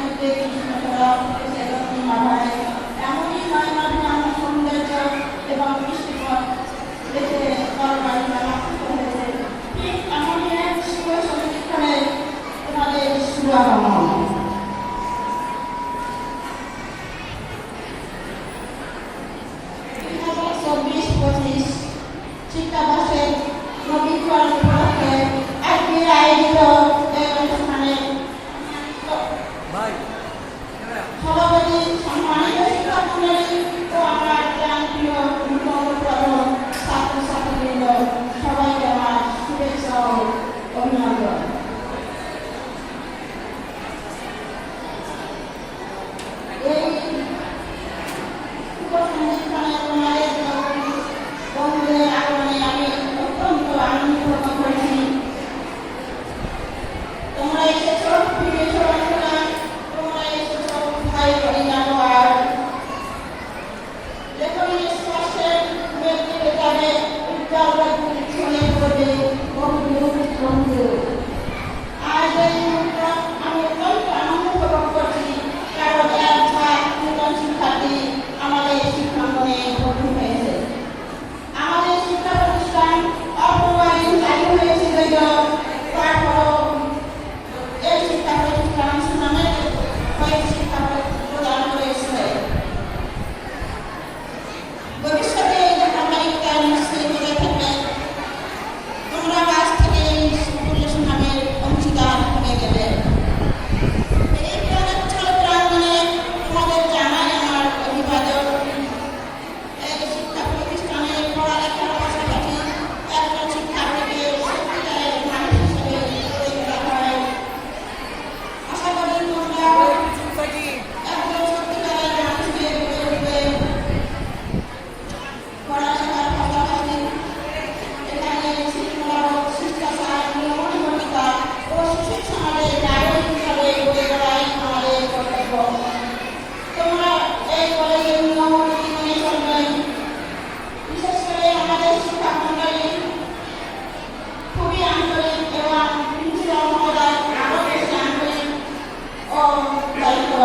মধ্যে Krishna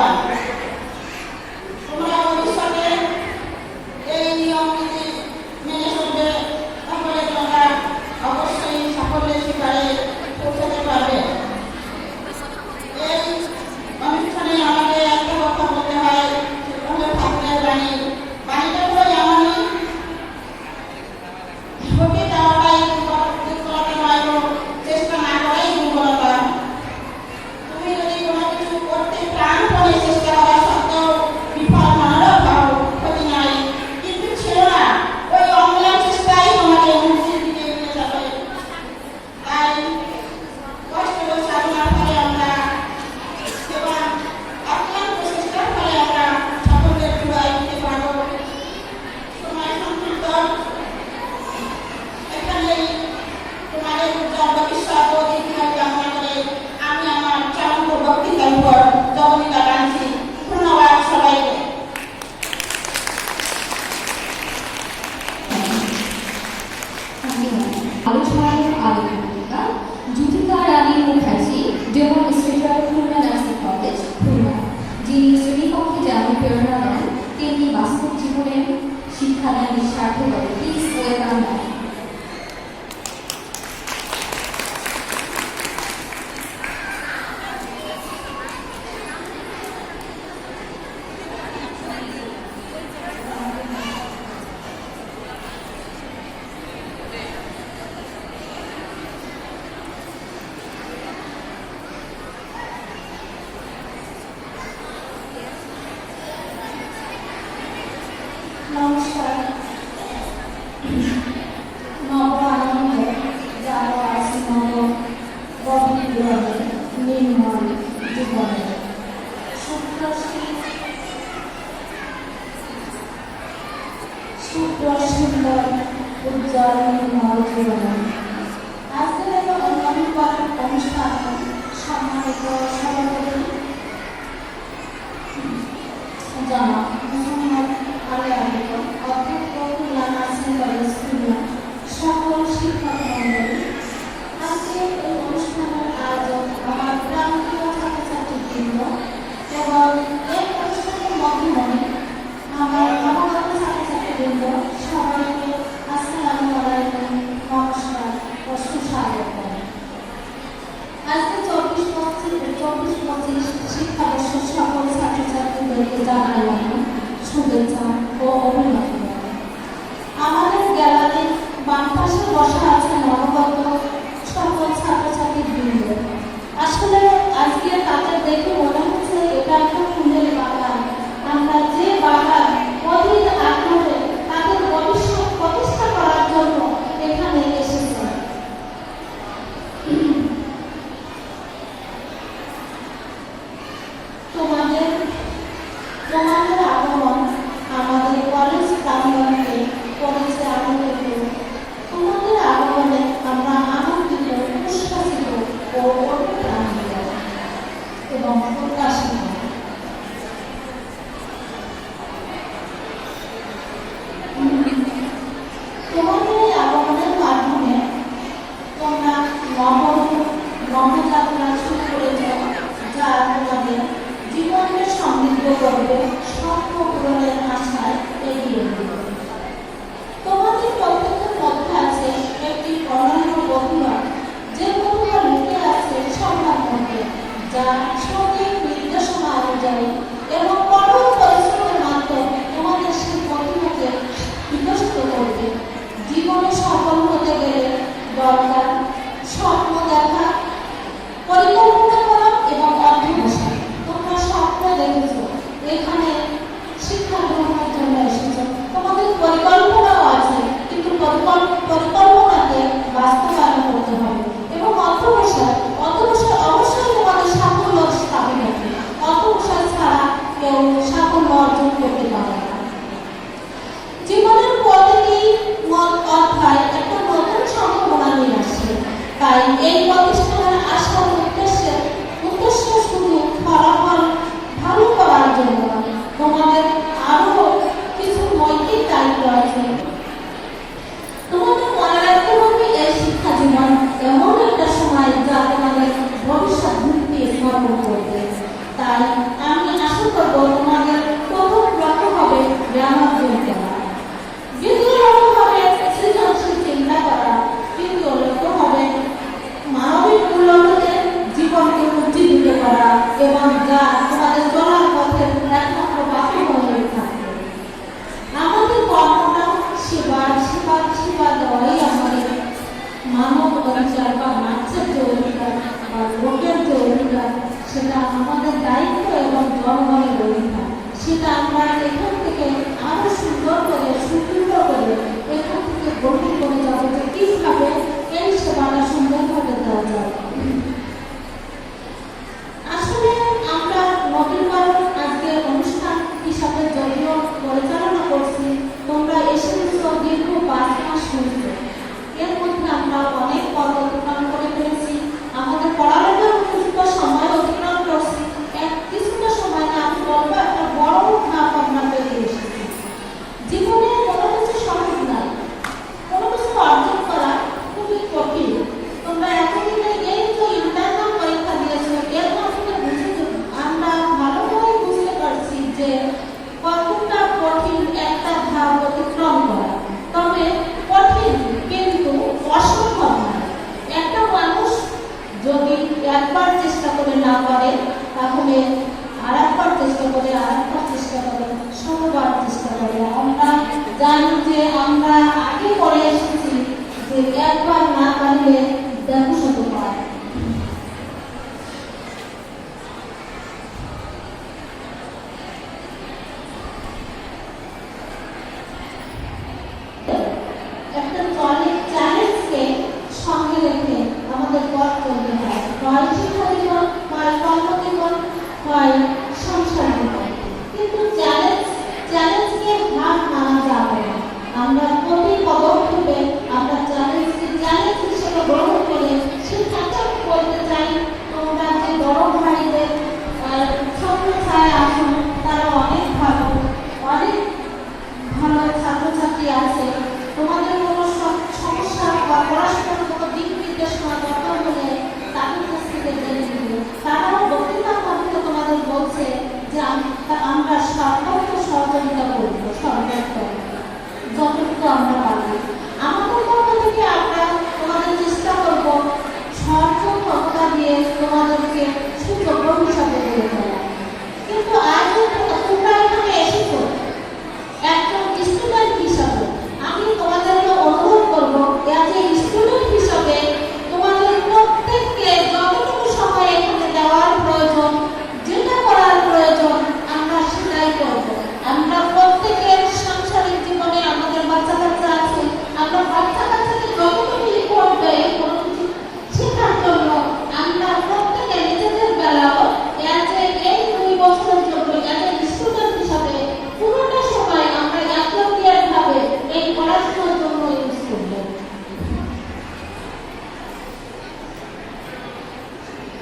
Bye. conquistar por o Isso é. সুন্দর সুন্দর উজ্জ্বল নির্মল জীবন আজকে দেখো অনেক অনুষ্ঠান সম্মানিত সভাপতি জানা ভূমিকা আল্লাহ আমাদের গ্যালারির বাম পাশে বসা আছে নবগত সকল ছাত্রছাত্রীর আসলে আজকে তাদের দেখে মনে হচ্ছে এটা একটা uma and in যে আমরা আগে পড়ে এসেছি যে একবার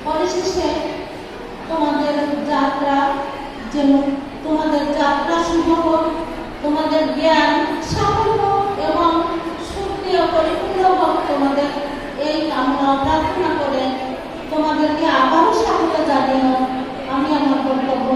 পরিশেষে তোমাদের যাত্রা যেন তোমাদের যাত্রা শুভ হোক তোমাদের জ্ঞান সাফল্য এবং সুক্রিয় পরিপূর্ণ হোক তোমাদের। এই কামনা প্রার্থনা করে তোমাদেরকে আবারও সাফল্য জানিয়ে আমি আমার বক্তব্য